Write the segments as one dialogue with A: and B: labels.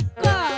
A: আমার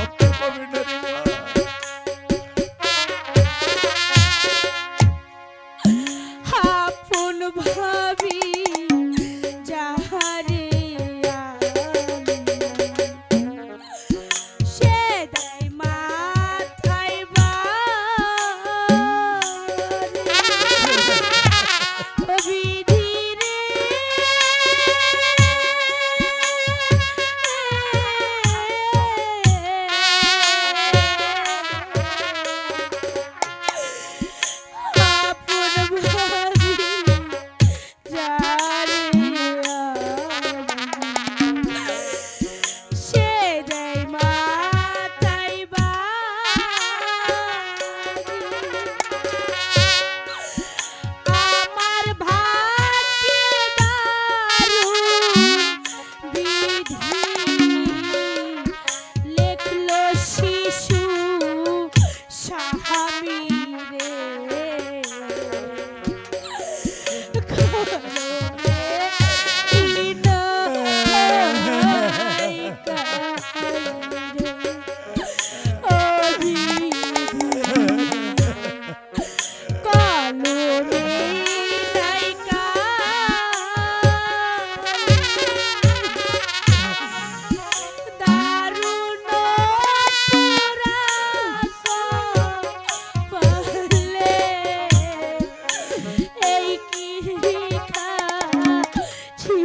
A: করতে পারবি না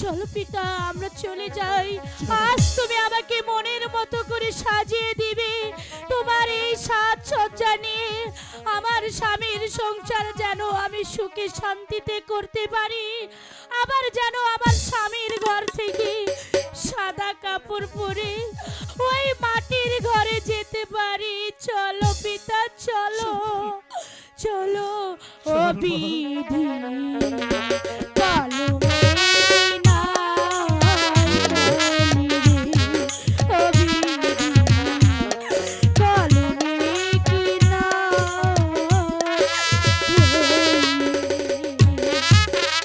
A: চলো পিতা আমরা চলে যাই। আজ তুমি আমাকে মনের মতো করে সাজিয়ে দিবে। তোমার এই সাজসজ্জা নিয়ে আমার স্বামীর সংসার যেন আমি সুখে শান্তিতে করতে পারি। আবার যেন আমার স্বামীর ঘর থেকে সাদা কাপড় পরে ওই মাটির ঘরে যেতে পারি। চলো পিতা চলো
B: চলো।
A: বীর